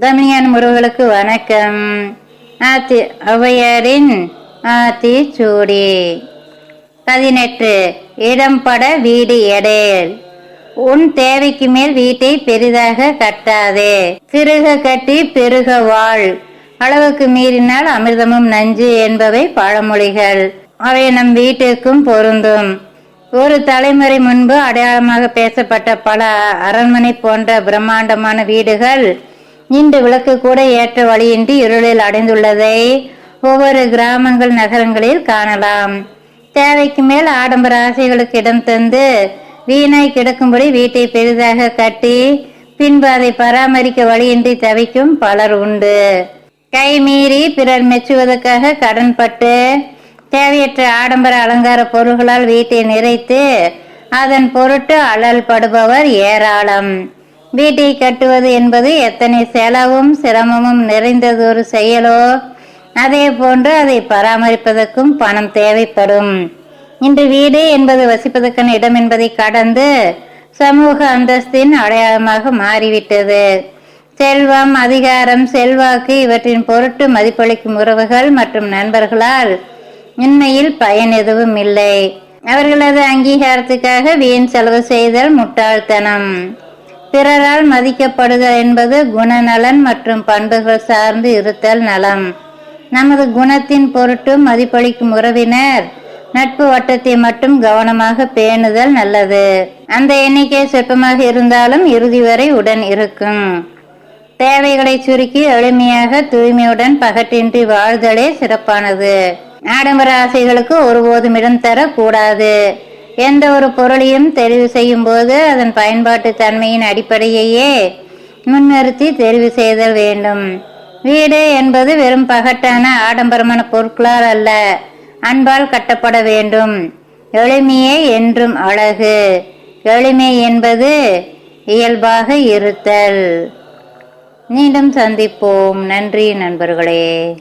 தமிழன் உறவுகளுக்கு வணக்கம். ஆத்தி ஔவையரின் ஆத்தி சூடி. பதினெட்டு இடம்பட வீடு எடேல் உன் தேவைக்கு மேல் வீட்டை பெரிதாக கட்டாதே. சிறுக கட்டி பெருக வாழ். அளவுக்கு மீறினால் அமிர்தமும் நஞ்சு என்பவை பழமொழிகள். அவை நம் வீட்டுக்கும் பொருந்தும். ஒரு தலைமுறை முன்பு அடையாளமாக பேசப்பட்ட பல அரண்மனை போன்ற பிரம்மாண்டமான வீடுகள் இன்று விளக்கு கூட ஏற்ற வழியின்றி இருளில் அடைந்துள்ளதை ஒவ்வொரு கிராமங்கள் நகரங்களில் காணலாம். தேவைக்கு மேல் ஆடம்பர ஆசைகளுக்கு இடம் தந்து வீணாய் கிடக்கும்படி வீட்டை பெரிதாக கட்டி பின்பு அதை பராமரிக்க வழியின்றி தவிக்கும் பலர் உண்டு. கை மீறி பிறர் மெச்சுவதற்காக கடன்பட்டு தேவையற்ற ஆடம்பர அலங்கார பொருள்களால் வீட்டை நிறைத்து அதன் பொருட்டு அழல் படுபவர் ஏராளம். வீட்டை கட்டுவது என்பது எத்தனை செலவும் சிரமமும் நிறைந்ததொரு செயலோ? அதே போன்று அதை பராமரிப்பதற்கும் பணம் தேவைப்படும். இன்று வீடு என்பது வசிப்பதற்கான இடம் என்பதை கடந்து சமூக அந்தஸ்தின் அடையாளமாக மாறிவிட்டது. செல்வம் அதிகாரம் செல்வாக்கு இவற்றின் பொருட்டு மதிப்பளிக்கும் உறவுகள் மற்றும் நண்பர்களால் உண்மையில் பயன் எதுவும் இல்லை. அவர்களது அங்கீகாரத்துக்காக வீண் செலவு செய்தல் முட்டாள்தனம். பிறரால் மதிக்கப்படுதல் என்பது குணநலன் மற்றும் பண்புகள் சார்ந்து இருத்தல் நலம். நமது குணத்தின் பொருட்டு மதிப்பளிக்கும் உறவினர் நட்பு வட்டத்தை மட்டும் கவனமாக பேணுதல் நல்லது. அந்த எண்ணிக்கை சொற்பமாக இருந்தாலும் இறுதி வரை உடன் இருக்கும். தேவைகளை சுருக்கி எளிமையாக தூய்மையுடன் பகட்டின்றி வாழ்தலே சிறப்பானது. ஆடம்பர ஆசைகளுக்கு ஒருபோதும் இடம் தரக்கூடாது. எந்த ஒரு பொருளையும் தெரிவு செய்யும் போது அதன் பயன்பாட்டு தன்மையின் அடிப்படையையே முன்னிறுத்தி தெரிவு செய்தல் வேண்டும். வீடு என்பது வெறும் பகட்டான ஆடம்பரமான பொருட்களால் அல்ல அன்பால் கட்டப்பட வேண்டும். எளிமையே என்றும் அழகு. எளிமை என்பது இயல்பாக இருத்தல். மீண்டும் சந்திப்போம். நன்றி நண்பர்களே.